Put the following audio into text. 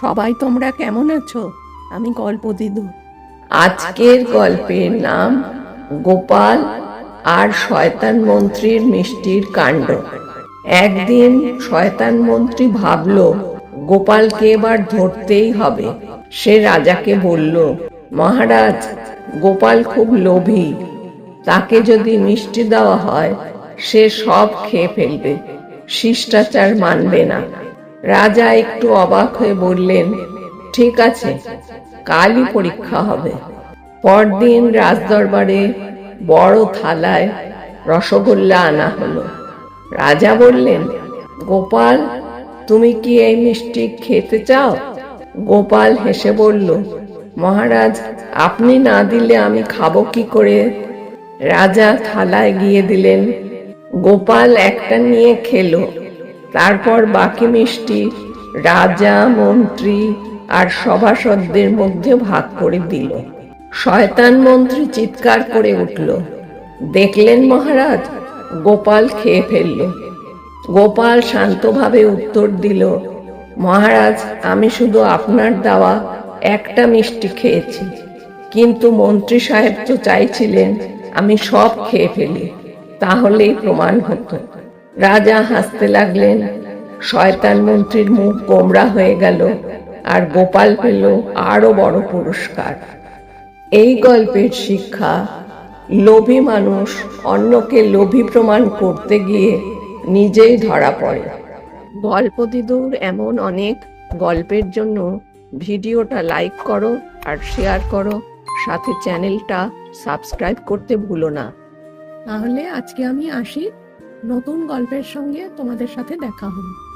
সবাই তোমরা কেমন আছো? আমি গল্প দিদু। আজকের গল্পের নাম গোপাল আর শয়তান মন্ত্রীর মিষ্টির কাণ্ড। একদিন শয়তান মন্ত্রী ভাবল, গোপালকে এবার ধরতেই হবে। সে রাজাকে বলল, মহারাজ, গোপাল খুব লোভী। তাকে যদি মিষ্টি দেওয়া হয়, সে সব খেয়ে ফেলবে। শিষ্টাচার মানবে না। রাজা একটু অবাক হয়ে বললেন, ঠিক আছে, কালই পরীক্ষা হবে। পরদিন রাজদরবারে বড় থালায় রসগোল্লা আনা হলো। রাজা বললেন, গোপাল, তুমি কি এই মিষ্টি খেতে চাও? গোপাল হেসে বলল, মহারাজ, আপনি না দিলে আমি খাব কি করে? রাজা থালায় গিয়ে দিলেন, গোপাল একটা নিয়ে খেলো। তারপর বাকি মিষ্টি রাজা, মন্ত্রী আর সভাসদদের মধ্যে ভাগ করে দিল। শয়তান মন্ত্রী চিৎকার করে উঠল, দেখলেন মহারাজ? গোপাল খেয়ে ফেলল। গোপাল শান্তভাবে উত্তর দিল, মহারাজ, আমি শুধু আপনার দেওয়া একটা মিষ্টি খেয়েছি, কিন্তু মন্ত্রী সাহেব তো চাইছিলেন আমি সব খেয়ে ফেলি, তাহলেই প্রমাণ হতো। রাজা হাসতে লাগলেন। শয়তান মন্ত্রীর মুখ গোমরা হয়ে গেল আর গোপাল পেল আরও বড় পুরস্কার। এই গল্পের শিক্ষা, লোভী মানুষ অন্যকে লোভী প্রমাণ করতে গিয়ে নিজেই ধরা পড়ে। গল্প দিদুর এমন অনেক গল্পের জন্য ভিডিওটা লাইক করো আর শেয়ার করো, সাথে চ্যানেলটা সাবস্ক্রাইব করতে ভুলো না। তাহলে আজকে আমি আসি। নতুন গল্পের সঙ্গে তোমাদের সাথে দেখা হবে